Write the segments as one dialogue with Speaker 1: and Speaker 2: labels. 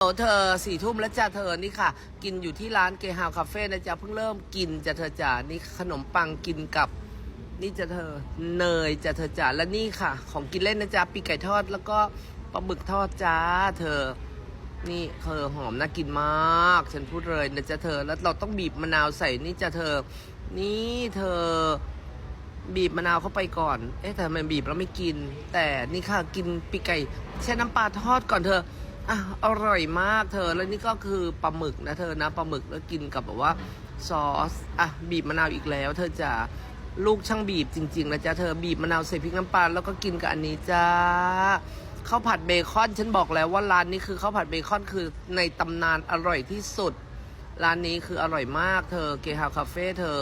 Speaker 1: โอ้เธอสี่ทุ่มแล้วจ้าเธอนี่ค่ะ กินอยู่ที่ร้านเกฮาวคาเฟ่นะจ๊ะเพิ่งเริ่มกินจ้ะเธอจ๋านี่ขนมปังกินกับนี่จ้ะเธอเนยจ้ะเธอจ๋าและนี่ค่ะ ของกินเล่นนะจ๊ะปีกไก่ทอดแล้วก็ปลาหมึกทอดจ้าเธอ นี่เธอหอมน่ากินมาก ฉันพูดเลยนะจ๊ะเธอแล้วเราต้องบีบมะนาวใส่นี่จ้ะเธอ นี่เธอบีบมะนาวเข้าไปก่อน เอ๊ะแต่ทำไมบีบแล้วไม่กิน แต่นี่ค่ะกินปีกไก่แช่น้ำปลาทอดก่อนเธอ อะอร่อยมากเธอแล้วนี่ก็คือปลาหมึกนะเธอนะปลาหมึกแล้วกินกับแบบว่าซอสอะบีบมะนาวอีกแล้ว เธอจะลูกช่างบีบจริงๆนะจ๊ะเธอบีบมะนาวใส่พริกน้ำปลาแล้วก็กินกับอันนี้จ้าข้าวผัดเบคอนฉันบอกแล้วว่าร้านนี้คือข้าวผัดเบคอนคือในตำนานอร่อยที่สุด ร้านนี้คืออร่อยมากเธอเกฮาวคาเฟ่เธอ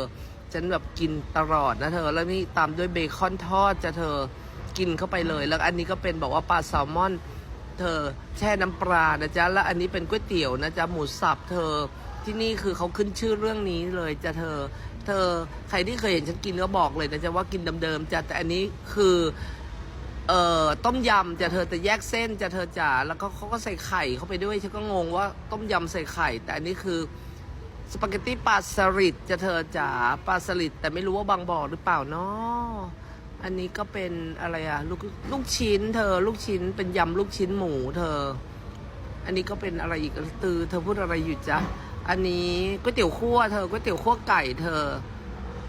Speaker 1: ฉันแบบกินตลอดนะเธอ แล้วนี่ตามด้วยเบคอนทอดจะเธอกินเข้าไปเลย แล้วอันนี้ก็เป็นบอกว่าปลาแซลมอน เธอ แช่น้ำปลานะจ๊ะ แล้วอันนี้เป็นก๋วยเตี๋ยวนะจ๊ะ หมูสับเธอ ที่นี่คือเขาขึ้นชื่อเรื่องนี้เลยจ้ะเธอ เธอใครที่เคยเห็นฉันกินก็บอกเลยนะจ๊ะว่ากินเดิมๆจ้ะแต่อันนี้คือเอ่อต้มยำจะเธอแต่แยกเส้นจะเธอจ๋าแล้วก็เขาก็ใส่ไข่เข้าไปด้วยฉันก็งงว่าต้มยำใส่ไข่ แต่อันนี้คือสปาเกตตี้ปลาสลิดจะเธอจ๋าปลาสลิดแต่ไม่รู้ว่าบางบ่อหรือเปล่าเนาะ อันนี้ก็เป็นอะไรอะลูกลูกชิ้น เธอ ลูกชิ้นเป็นยำลูกชิ้นหมู เธอ อันนี้ก็เป็นอะไรอีกตือ เธอพูดอะไรอยู่จ๊ะอันนี้ก๋วยเตี๋ยวคั่วเธอก๋วยเตี๋ยวคั่วไก่เธอ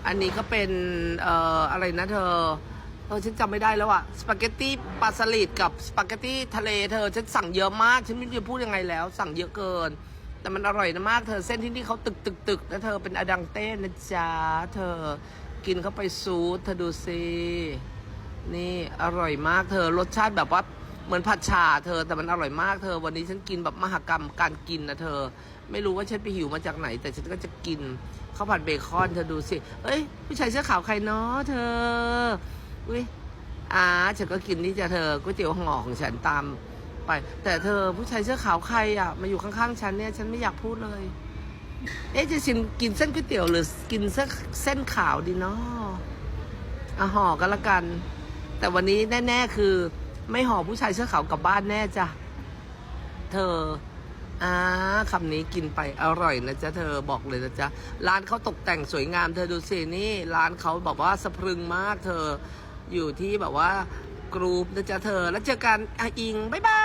Speaker 1: อันนี้ก็เป็นเอ่ออะไรนะเธอเออฉันจำไม่ได้แล้วอะสปาเกตตี้ปลาสลิดกับสปาเกตตี้ทะเลเธอ ฉันสั่งเยอะมาก ฉันไม่รู้จะพูดยังไงแล้ว สั่งเยอะเกิน แต่มันอร่อยนะมากเธอเส้นที่นี่เขาตึกตึกตึกนะเธอเป็นอดังเต้นะจ๊ะเธอ กินเข้าไปซูดเธอดูสินี่อร่อยมากเธอรสชาติแบบว่าเหมือนผัดฉ่าเธอแต่มันอร่อยมากเธอ วันนี้ฉันกินแบบมหกรรมการกินนะเธอ ไม่รู้ว่าฉันไปหิวมาจากไหน แต่ฉันก็จะกินข้าวผัดเบคอนเธอดูสิเอ้ย ผู้ชายเสื้อขาวใครเนาะเธออุ้ยอ่าฉันก็กินนี่จะเธอก๋วยเตี๋ยวห่อของฉันตามไป แต่เธอผู้ชายเสื้อขาวใครอะมาอยู่ข้างๆฉันเนี่ยฉันไม่อยากพูดเลย เอ๊ะจะชินกินเส้นก๋วยเตี๋ยวหรือกินเส้นเส้นขาวดีเนาะอะห่อก็แล้วกัน แต่วันนี้แน่ ๆ คือ ไม่ห่อผู้ชายเสื้อขาวกลับบ้านแน่จ้ะ เธออ่าคำนี้กินไปอร่อยนะจ๊ะเธอบอกเลยนะจ๊ะร้านเขาตกแต่งสวยงามเธอดูสินี่ ร้านเขาบอกว่าสะพรึงมาก เธออยู่ที่แบบว่ากรูปนะจ๊ะเธอ แล้วเจอกันอะอิงบ๊ายบาย